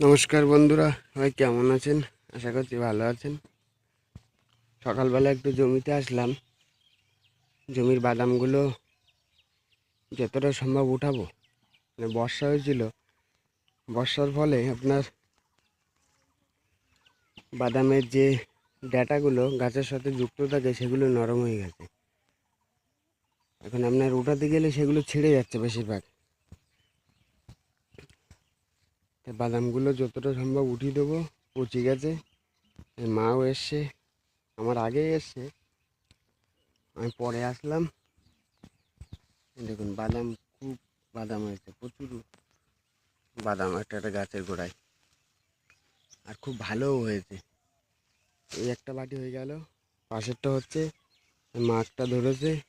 নমস্কার বন্ধুরা, সবাই কেমন আছেন? আশা করছি ভালো আছেন। সকালবেলা একটু জমিতে আসলাম। জমির বাদামগুলো যতটা সম্ভব উঠাবো। মানে বর্ষা হয়েছিল। বর্ষার ফলে আপনার বাদামের যে ডাটাগুলো গাছের সাথে যুক্ত থাকে, সেগুলো নরম হয়ে গেছে। এখন আপনার উঠাতে গেলে সেগুলো ছিঁড়ে যাচ্ছে বেশিরভাগ তো বাদামগুলো যতটা সম্ভব উঠিয়ে দেবো, পচে গেছে। মাও এসছে, আমার আগেই এসছে। আমি পরে আসলাম। দেখুন, বাদাম খুব বাদাম হয়েছে, প্রচুর বাদাম একটা একটা গাছের গোড়ায়। আর খুব ভালোও হয়েছে। এই একটা বাটি হয়ে গেল, পাশেরটা হচ্ছে মাছটা ধরেছে।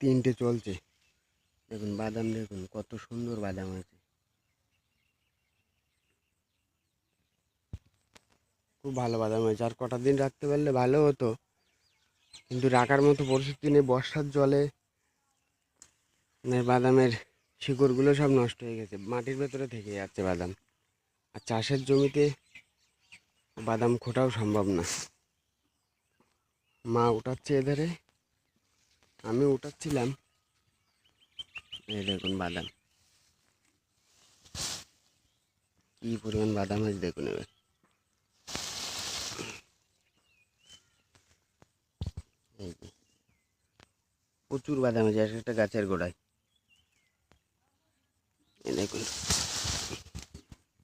তিনটে চলছে। দেখুন বাদাম, দেখুন কত সুন্দর বাদাম আছে খুব ভালো বাদাম হয়েছে। আর কটা দিন রাখতে পারলে ভালো হতো। কিন্তু রাখার মতো পরিস্থিতি নেই, বর্ষার জলে মানে বাদামের শিকড়গুলো সব নষ্ট হয়ে গেছে। মাটির ভেতরে থেকে যাচ্ছে বাদাম। আর চাষের জমিতে বাদাম খোটাও সম্ভব না। মা উঠাচ্ছে এধারে, আমি উঠাচ্ছিলাম। এই দেখুন বাদাম। কি পরিমাণ বাদাম আছে দেখুন এবার। এই যে। প্রচুর বাদাম আছে, এক একটা গাছের গোড়ায়। এই দেখুন।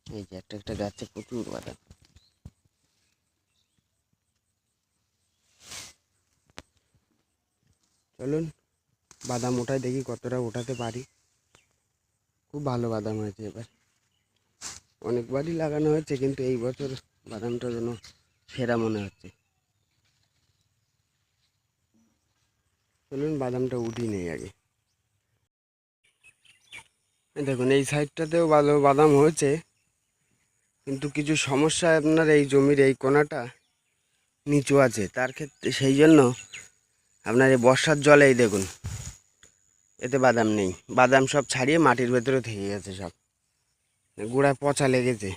এই যে একটা একটা গাছে প্রচুর বাদাম। চলুন। বাদাম ওঠাই দেখি কতটা ওঠাতে পারি। খুব ভালো বাদাম হয়েছে এবার। অনেকবারই লাগানো হয়েছে, কিন্তু এই বছর বাদামটা যেন সেরা মনে হচ্ছে। চলুন বাদামটা উঠিয়ে নেই আগে। দেখুন, এই সাইডটাতেও ভালো বাদাম হয়েছে, কিন্তু কিছু সমস্যা আপনার এই জমির এই কোনাটা নিচু আছে। তার ক্ষেত্রে সেই জন্য আপনার এই বর্ষার জলেই দেখুন। এতে বাদাম নেই। বাদাম সব ছাড়িয়ে মাটির ভেতরে থেকে গেছে সব। গোড়ায় পচা লেগেছে।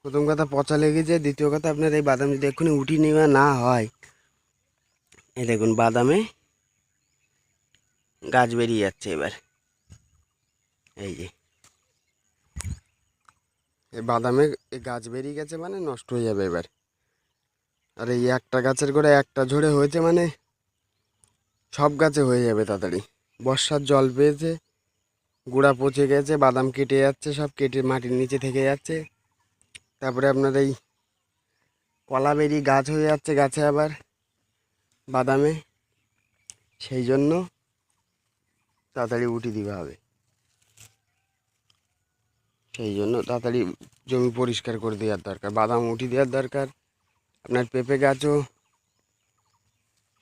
প্রথম কথা পচা লেগেছে, দ্বিতীয় কথা আপনার এই বাদাম যদি এক্ষুনি উঠি নেওয়া না হয়, এই দেখুন বাদামে গাছ বেরিয়ে যাচ্ছে এবার। এই যে। এই বাদামে গাছ বেরিয়ে গেছে মানে নষ্ট হয়ে যাবে এবার। আর এই একটা গাছের গোড়ায় একটা ঝরে হয়েছে মানে সব গাছে হয়ে যাবে তাড়াতাড়ি। বর্ষার জল পেয়েছে গুঁড়া পচে গেছে, বাদাম কেটে যাচ্ছে, সব কেটে মাটির নিচে থেকে যাচ্ছে। তারপরে আপনার এই কলা বেরি গাছ হয়ে যাচ্ছে গাছে আবার বাদামে। সেই জন্য তাড়াতাড়ি উঠি দিতে হবে। সেই জন্য তাড়াতাড়ি জমি পরিষ্কার করে দেওয়ার দরকার, বাদাম উঠি দেওয়ার দরকার। আপনার পেঁপে গাছও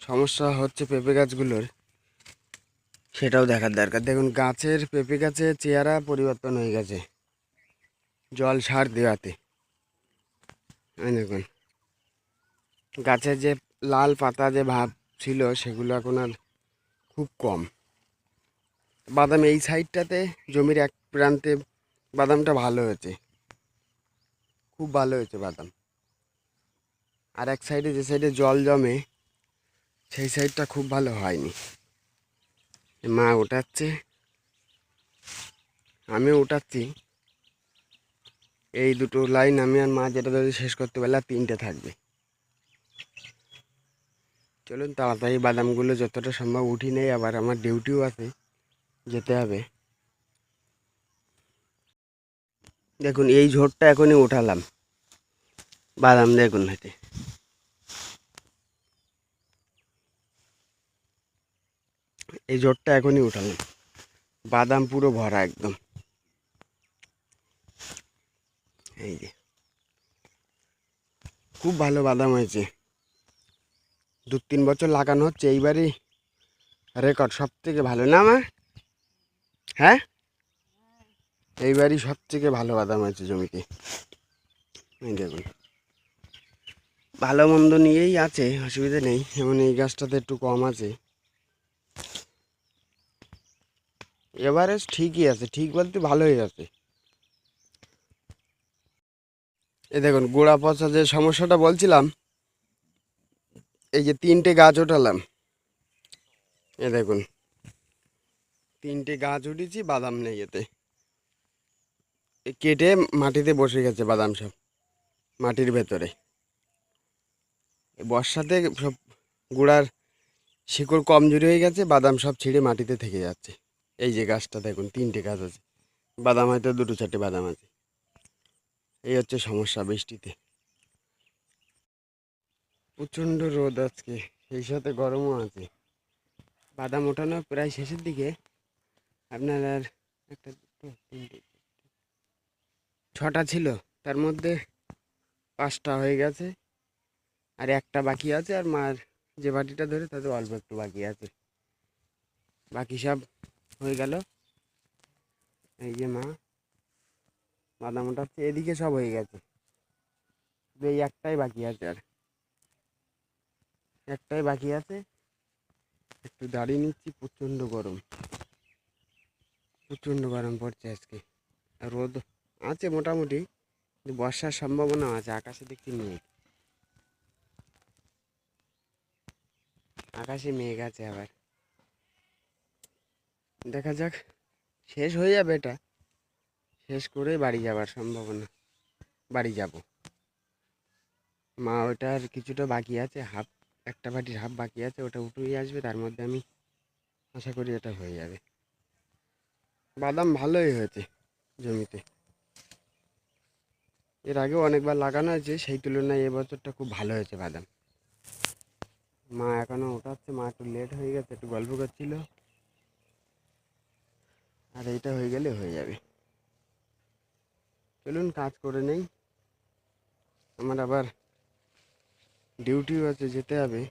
সমস্যা হচ্ছে পেঁপে গাছগুলোর। সেটাও দেখার দরকার। দেখুন, গাছের পেঁপে গাছের চেহারা পরিবর্তন হয়ে গেছে। জল সার দেওয়াতে। দেখুন। গাছের যে লাল পাতা যে ভাব ছিল, সেগুলো এখন আর খুব কম। বাদাম এই সাইডটাতে, জমির এক প্রান্তে বাদামটা ভালো হয়েছে। খুব ভালো হয়েছে বাদাম। আর এক সাইডে যে সাইডে জল জমে, সেই সাইডটা খুব ভালো হয়নি। মা ওঠাচ্ছে আমি উঠাচ্ছি। এই দুটো লাইন আমি আর মা যেটা যদি শেষ করতে পারলে তিনটে থাকবে। চলুন তাড়াতাড়ি বাদামগুলো যতটা সম্ভব উঠি নেই, আবার আমার ডিউটিও আছে, যেতে হবে। দেখুন, এই ঝোড়টা এখনই উঠালাম। বাদাম দেখুন হাতে। এই জোরটা এখনই উঠালাম। বাদাম পুরো ভরা একদম। এই যে। খুব ভালো বাদাম হয়েছে। দু তিন বছর লাগানো হচ্ছে, এইবারই রেকর্ড সব থেকে ভালো। না আমার হ্যাঁ? এইবারই সব থেকে ভালো বাদাম হয়েছে জমিতে। দেখুন। ভালো মন্দ নিয়েই আছে, অসুবিধা নেই। যেমন এই গাছটাতে একটু কম আছে। এভারেজ ঠিকই আছে, ঠিক বলতে ভালোই আছে। এ দেখুন, গোড়া পচা যে সমস্যাটা বলছিলাম, এই যে তিনটে গাছ ওঠালাম এ দেখুন, তিনটে গাছ উঠেছি, বাদাম নেই এতে। কেটে মাটিতে বসে গেছে বাদাম সব, মাটির ভেতরে। বর্ষাতে সব গোড়ার শিকড় কমজোরি হয়ে গেছে, বাদাম সব ছিঁড়ে মাটিতে থেকে যাচ্ছে। এই যে গাছটা দেখুন, তিনটে গাছ আছে। বাদাম হয়তো দুটো চারটে বাদাম আছে। এই হচ্ছে সমস্যা বৃষ্টিতে। প্রচণ্ড রোদ আজকে সেই সাথে গরমও আছে। বাদাম ওঠানো প্রায় শেষের দিকে। আপনার আর একটা ছটা ছিল, তার মধ্যে পাঁচটা হয়ে গেছে। আর একটা বাকি আছে, আর মার যে বাটিটা ধরে, তাতে অল্প একটু বাকি আছে। বাকি সব হয়ে গেল। এই যে মা বাদাম ওঠাচ্ছে এদিকে সব হয়ে গেছে। এই একটাই বাকি আছে আর। একটাই বাকি আছে। একটু দাঁড়িয়ে নিচ্ছি, প্রচণ্ড গরম। প্রচণ্ড গরম পড়ছে আজকে। রোদ আছে মোটামুটি বর্ষার সম্ভাবনা আছে, আকাশে দেখছি মেঘ। আকাশে মেঘ আছে আবার। দেখা যাক, শেষ হয়ে যাবে এটা। শেষ করে বাড়ি যাবার সম্ভাবনা, বাড়ি যাব। মা ওটার কিছুটা বাকি আছে, হাফ, একটা বাটির হাফ বাকি আছে, ওটা উঠেই আসবে, তার মধ্যে আমি আশা করি এটা হয়ে যাবে। বাদাম ভালোই হয়েছে জমিতে। এর আগেও অনেকবার লাগানো হয়েছে সেই তুলনায় এবছরটা খুব ভালো হয়েছে বাদাম। মা এখনও ওঠাচ্ছে, মা একটু লেট হয়ে গেছে, একটু গল্প করছিল। আর এইটা হয়ে গেলে হয়ে যাবে। চলুন, কাজ করে নেই। আমার আবার ডিউটিও আছে, যেতে হবে।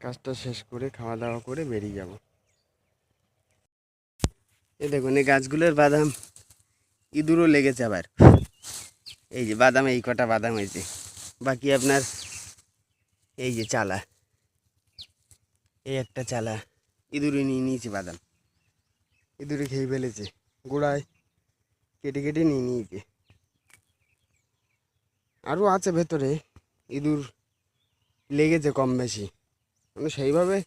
কাজটা শেষ করে খাওয়া দাওয়া করে বেরিয়ে যাব। এ দেখুন, এই গাছগুলোর বাদাম ইঁদুরও লেগেছে আবার। এই যে বাদাম, এই কটা বাদাম হয়েছে। বাকি আপনার এই যে চালা। এই একটা চালা ইঁদুরে নিয়ে নিয়েছে বাদাম। ইঁদুরে খেয়ে ফেলেছে। গোড়ায় কেটে কেটে নিয়ে নিয়েছে। আরও আছে ভেতরে, ইঁদুর লেগেছে কম বেশি। মানে সেইভাবে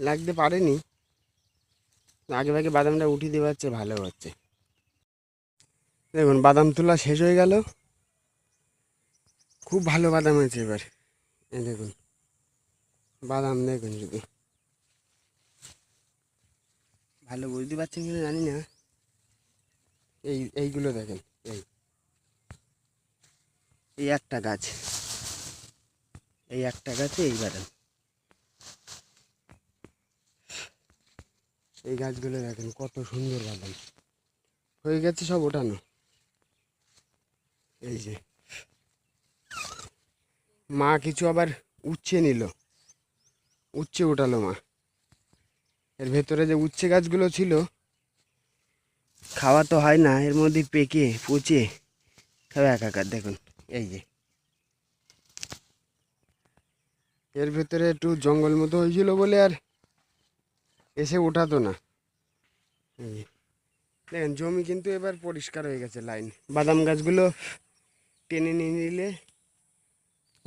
লাগতে পারেনি। আগে ভাগে বাদামটা উঠিয়ে দেওয়া হচ্ছে, ভালো হচ্ছে। দেখুন, বাদাম তোলা শেষ হয়ে গেল। খুব ভালো বাদাম হয়েছে এবার। দেখুন, বাদাম দেখুন শুধু। ভালো বুঝতে পারছেন কিনা জানি না। এই, এইগুলো দেখেন, এই। এই একটা গাছ। এই একটা গাছে এই বাদাম। এই গাছগুলো দেখেন কত সুন্দর বাদাম। হয়ে গেছে সব ওঠানো। এই যে। মা কিছু আবার উচ্ছে নিল। উচ্ছে উঠালো মা। এর ভেতরে যে উচ্ছে গাছগুলো ছিল, খাওয়া তো হয় না, এর মধ্যে পেকে, পচে। সব একাকার, দেখুন, এই যে। এর ভেতরে একটু জঙ্গল মতো হয়েছিল বলে আর এসে ওঠাতো না। দেখেন, জমি কিন্তু এবার পরিষ্কার হয়ে গেছে, লাইন। বাদাম গাছগুলো টেনে নিয়ে নিলে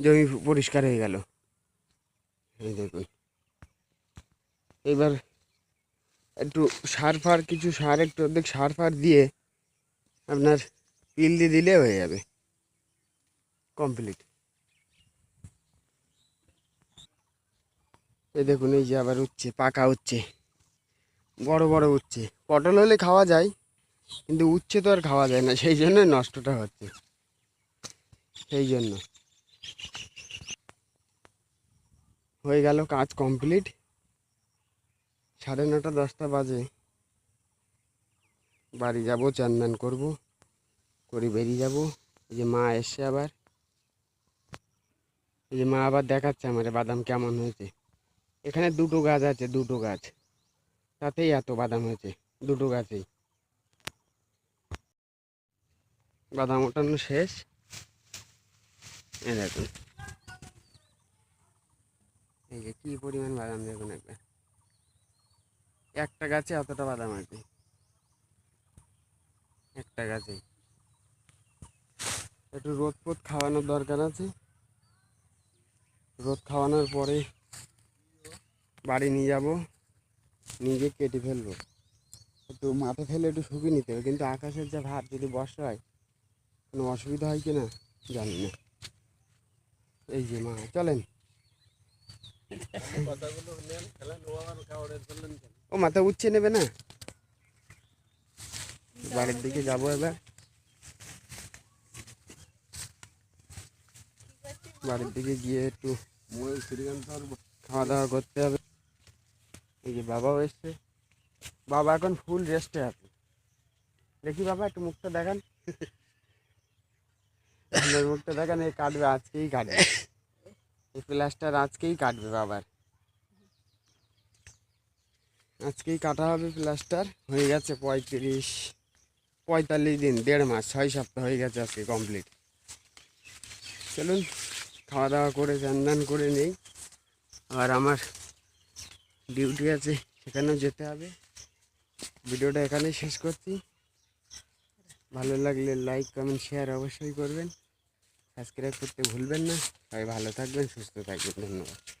জমি পরিষ্কার হয়ে গেল। এই দেখুন। এবার একটু সার ফার, কিছু সার একটু অর্ধেক সার ফার দিয়ে আপনার পিল দিয়ে দিলে হয়ে যাবে। কমপ্লিট এই দেখুন, এই যে আবার উঠছে পাকা উঠছে বড় বড় উঠছে পটল হলে খাওয়া যায়, কিন্তু উচ্ছে তো আর খাওয়া যায় না, সেই জন্য নষ্টটা হচ্ছে। সেই জন্য। হয়ে গেল কাজ কমপ্লিট সাড়ে নটা, দশটা বাজে। বাড়ি যাব চান ম্যান করব, করে বেরিয়ে যাব। এই যে মা এসছে আবার। এই যে মা আবার দেখাচ্ছে আমার বাদাম কেমন হয়েছে। এখানে দুটো গাছ আছে, দুটো গাছ। তাতেই এত বাদাম হয়েছে, দুটো গাছেই। বাদাম ওঠানো শেষ। দেখুন। এই যে কী পরিমাণ বাদাম দেখুন একবার। একটা গাছে এতটা বাদাম আছে। একটা গাছে। একটু রোদ ফোদ খাওয়ানোর দরকার আছে। রোদ খাওয়ানোর পরে বাড়ি নিয়ে যাব, নিজে কেটে ফেলব। একটু মাঠে ফেলে একটু শুকিয়ে নিতে হবে, কিন্তু আকাশের যা ভাব যদি বর্ষা হয়, কোনো অসুবিধা হয় কি না, জানি না। এই যে মা, চলেন। কথাগুলো খেলেন ও মাথা উচ্ছে নেবে না? বাড়ির দিকে যাব এবার। বাড়ির দিকে গিয়ে একটু খাওয়া দাওয়া করতে হবে। এই যে বাবাও এসছে। বাবা এখন ফুল রেস্টে আছে। দেখি বাবা, একটু মুখটা দেখান। মুখটা দেখান এই কাটবে আজকেই কাটবে। এই প্লাস্টার আজকেই কাটবে বাবার। আজকেই কাটা হবে প্লাস্টার, হয়ে গেছে পঁয়ত্রিশ, পঁয়তাল্লিশ দিন, দেড় মাস, ছয় সপ্তাহ হয়ে গেছে আজকে কমপ্লিট চলুন খাওয়া দাওয়া করে চান করে নেই। আর আমার ডিউটি আছে, সেখানেও যেতে হবে। ভিডিওটা এখানেই শেষ করছি। ভালো লাগলে লাইক কমেন্ট শেয়ার অবশ্যই করবেন। সাবস্ক্রাইব করতে ভুলবেন না। সবাই ভালো থাকবেন, সুস্থ থাকবেন। ধন্যবাদ।